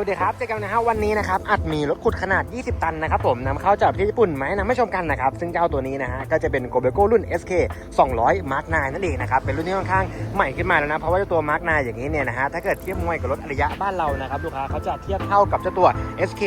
สวัสดีครับเจอกันนะฮะวันนี้นะครับอัดมีรถขุดขนาด 20 ตันนะครับผมนำเข้าจากประเทศญี่ปุ่นไหมนำให้ชมกันนะครับ ซึ่งเจ้าตัวนี้นะฮะก็จะเป็นโกเบโก้รุ่น SK 200 Mark 9นั่นเองนะครับ เป็นรุ่นที่ค่อนข้างใหม่ขึ้นมาแล้วนะ เพราะว่าเจ้าตัว Mark 9อย่างนี้เนี่ยนะฮะถ้าเกิดเทียบมวยกับรถอริยะบ้านเรานะครับลูกค้าเขาจะเทียบเท่ากับเจ้าตัว SK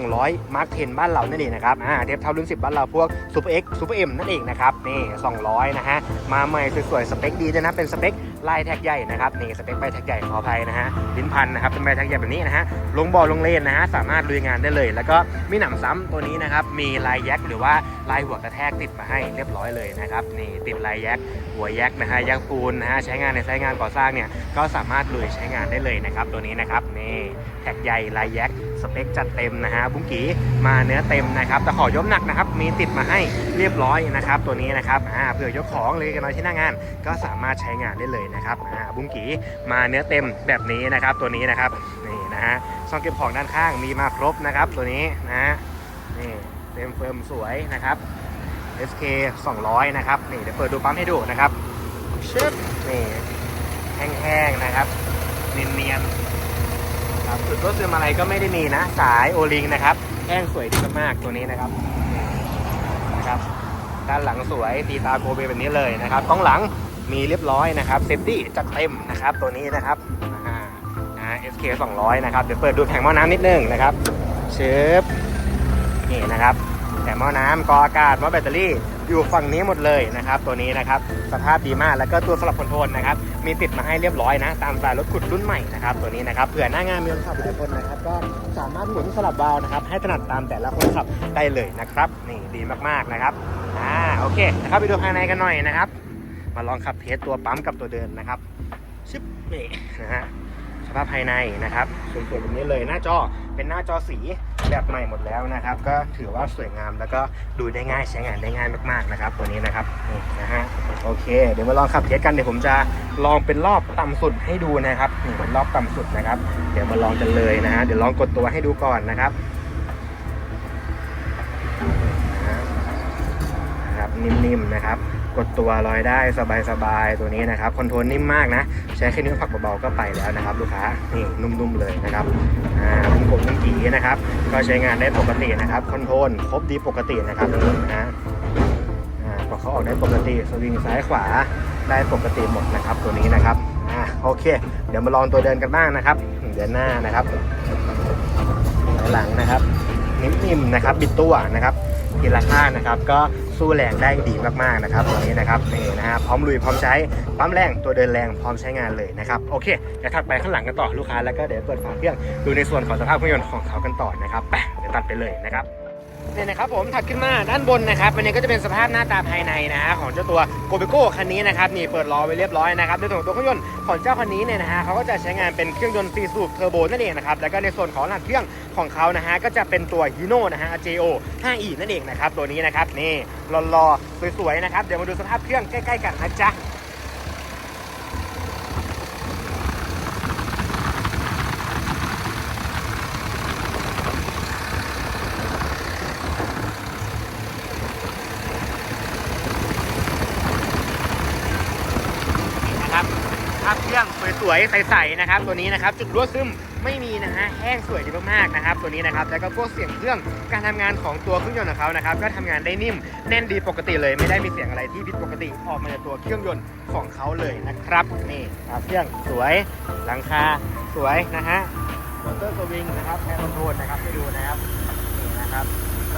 200 Mark 10บ้านเรานั่นเองนะครับอ่าเทียบเท่ารุ่น 10 บ้านเราพวก Super X Super M นั่นเองนะครับนี่200นะฮะมาใหม่สวยๆสเปคดีนะเป็นสเปค ลายแท็กใหญ่นะครับนี่สเปคใบแท็กใหญ่ขออภัยนะฮะลิ้นพันนะครับเป็นใบแท็กใหญ่แบบนี้นะฮะลงบ่อลงเลนนะฮะสามารถลุยงานได้เลย แล้วก็มีหนำซ้ำตัวนี้นะครับมีลายแยกหรือว่า ลายหัวกระแทกติดมาให้เรียบร้อยเลยนะครับนี่ติดลายแยกหัวแยกนะฮะแยกปูนนะฮะใช้งานในไซต์งานก่อสร้างเนี่ยก็สามารถลุยใช้งานได้เลยนะครับตัวนี้นะครับนี่แท็กใหญ่ลายแยกสเปคจัดเต็มนะฮะบุ้งกีมาเนื้อเต็มนะครับแต่ขอยกหนักนะครับมีติดมาให้เรียบร้อยนะครับตัวนี้นะครับอ่าเผื่อยกของเลยกันน้อยที่หน้างาน ก็สามารถใช้งานได้เลยนะครับอ่าบุ้งกีมาเนื้อเต็มแบบนี้นะครับตัวนี้นะครับนี่นะฮะช่องเก็บของด้านข้างมีมาครบนะครับตัวนี้นะฮะนี่ เต็มเฟิร์มสวยนะครับ SK 200 นะครับ นี่เดี๋ยวเปิดดูปั๊มให้ดูนะครับชึบนี่แห้งๆนะครับ เนียนๆครับจุดรถซึมอะไรก็ไม่ได้มีนะ สายโอลิงนะครับ แห้งสวยดีมากๆตัวนี้นะครับนี่นะครับ ด้านหลังสวยตีตาโกเบแบบนี้เลยนะครับกล้องหลังมีเรียบร้อยนะครับเซฟตี้จัดเต็มนะครับตัวนี้นะครับอ่านะ SK 200 นะครับ เดี๋ยวเปิดดูแผงหม้อน้ำนิดนึงนะครับเชิบ นี่นะครับแผงหม้อน้ำกออากาศหม้อแบตเตอรี่อยู่ฝั่งนี้หมดเลยนะครับ ตัวนี้นะครับ สภาพดีมากแล้วก็ตัวสลับคอนโทรลนะครับ มีติดมาให้เรียบร้อยนะ ตามสายรถขุดรุ่นใหม่นะครับ ตัวนี้นะครับเผื่อหน้างานมีคนขับหลายคนนะครับ ก็สามารถหมุนสลับวาล์วนะครับ ให้ถนัดตามแต่ละคนขับได้เลยนะครับ นี่ดีมากๆนะครับอ่าโอเคนะครับไปดูภายในกันหน่อยนะครับ มาลองขับเทสตัวปั๊มกับตัวเดินนะครับชึบนี่นะฮะสภาพภายในนะครับสวยๆแบบนี้เลยหน้าจอเป็นหน้าจอสี แบบใหม่หมดแล้วนะครับ ก็ถือว่าสวยงามแล้วก็ดูได้ง่ายใช้งานได้ง่ายมากๆนะครับ ตัวนี้นะครับนี่นะฮะโอเค เดี๋ยวมาลองขับเทสกันเดี๋ยวผมจะลองเป็นรอบต่ำสุดให้ดูนะครับนี่เป็นรอบต่ำสุดนะครับ เดี๋ยวมาลองกันเลยนะฮะเดี๋ยวลองกดตัวให้ดูก่อนนะครับนะครับนิ่มๆนะครับ กดตัวลอยได้สบายๆตัวนี้นะครับคอนโทรลนิ่มมากนะ ใช้แค่นิ้วผักเบาๆก็ไปแล้วนะครับ ลูกค้านี่นุ่มๆเลยนะครับอ่ามุมกลมมุมกีนะครับ ก็ใช้งานได้ปกตินะครับคอนโทรลครบดีปกตินะครับนี่นะอ่าพอเขาออกได้ปกติสวิงซ้ายขวาได้ปกติหมดนะครับตัวนี้นะครับอ่าโอเค เดี๋ยวมาลองตัวเดินกันบ้างนะครับเดินหน้านะครับหลังนะครับนิ่มๆนะครับบิดตัวนะครับทีละข้างนะครับ ก็ สู้แรงได้ดีมากๆนะครับตัวนี้นะครับนี่นะฮะพร้อมลุยพร้อมใช้ปั๊มแรงตัวเดินแรงพร้อมใช้งานเลยนะครับโอเคเดี๋ยวถัดไปข้างหลังกันต่อลูกค้าแล้วก็เดี๋ยวเปิดฝาเครื่องดูในส่วนของสภาพเครื่องยนต์ของเขากันต่อนะครับไปเดี๋ยวตัดไปเลยนะครับ เนี่ยนะครับผมถัดขึ้นมาด้านบนนะครับอันนี้ก็จะเป็นสภาพหน้าตาภายในนะของเจ้าตัวโกเบโก้คันนี้นะครับนี่เปิดล้อไว้เรียบร้อยนะครับในส่วนของตัวเครื่องยนต์ของเจ้าคันนี้เนี่ยนะฮะเขาก็จะใช้งานเป็นเครื่องยนต์4สูบเทอร์โบนั่นเองนะครับแล้วก็ในส่วนของรหัสเครื่องของเขานะฮะก็จะเป็นตัว Hino นะฮะ JO 5E นั่นเองนะครับตัวนี้นะครับนี่รอๆสวยๆนะครับเดี๋ยวมาดูสภาพเครื่องใกล้ๆกันนะจ๊ะนะครับภาพเครื่องส วยใสๆนะครับ ตัวนี้นะครับจุดรั่วซึมไม่มีนะฮะแห้งสวยดีมากๆนะครับ ตัวนี้นะครับแล้วก็พวกเสียงเครื่องการทำงานของตัวเครื่องยนต์ของเขานะครับก็ทำงานได้นิ่มแน่นดีปกติเลย ไม่ได้มีเสียงอะไรที่ผิดปกติออกมาจากตัวเครื่องยนต์ของเขาเลยนะครับนี่ภาพเครื่องสวยหลังคาสวยนะฮะมอเตอร์สวิงนะครับแอร์คอนโทรลนะครับให้ดูนะครับนี่นะครับ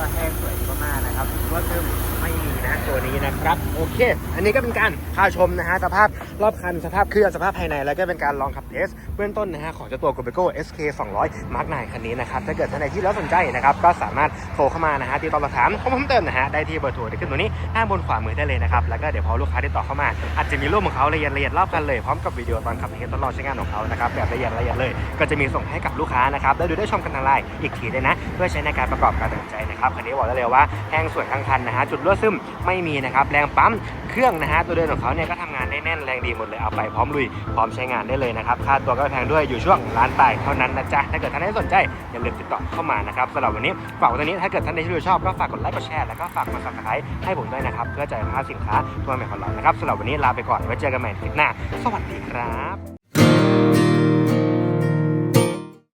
ก็แห้งสวยมากๆนะครับรั่วซึมไม่มีนะตัวนี้นะครับ โอเค อันนี้ก็เป็นการพาชมนะฮะสภาพรอบคันสภาพเครื่องสภาพภายใน แล้วก็เป็นการลองขับเทสเบื้องต้นนะฮะของเจ้าตัว g o b e c o SK 200 Mark 9คันนี้นะครับ ถ้าเกิดท่านใดที่แล้วสนใจนะครับ ก็สามารถโทรเข้ามานะฮะติดต่อสอบถามข้อมูลเพิ่มเติมนะฮะได้ที่เบอร์โทรที่ขึ้นตรงนี้ด้านบนขวามือได้เลยนะครับแล้วก็เดี๋ยวพอลูกค้าติดต่อเข้ามา อาจจะมีรูปของเขาละเอียดละเอียดรอบกันเลยพร้อมกับวิดีโอตอนขับเทสตลอดใช้งานของเขานะครับแบบละเอียดละเอียดเลย ก็จะมีส่งให้กับลูกค้านะครับได้ดูได้ชมกันทางไลน์อีกทีด้วยนะ เพื่อใช้ในการประกอบการตัดสินใจนะครับคันนี้บอกได้เลยว่าแห้งส่วนทั้งคันนะฮะจุดรั่วซึมไม่มีนะครับแรงปั๊มเครื่องนะฮะตัวเดินของเขาเนี่ยก็ทำงานได้แน่นแรงดีหมดเลยเอาไปพร้อมลุยพร้อมใช้งานได้เลยนะครับค่าตัวก็ไม่แพงด้วยอยู่ช่วงล้านปลายเท่านั้นนะจ๊ะถ้าเกิดท่านใดสนใจอย่าลืมติดต่อเข้ามานะครับสำหรับวันนี้ฝากว้ตรงนี้ถ้าเกิดท่านใดที่ดูชอบก็ฝากกดไลค์กดแชร์แล้วก็ฝากกด subscribe ให้ผมด้วยนะครับเพื่อจะพลาสินค้าตัวใหม่ของเรานะครับสำหรับวันนี้ลาไปก่อนไว้เจอกันใหม่คลิปหน้า สวัสดีครับ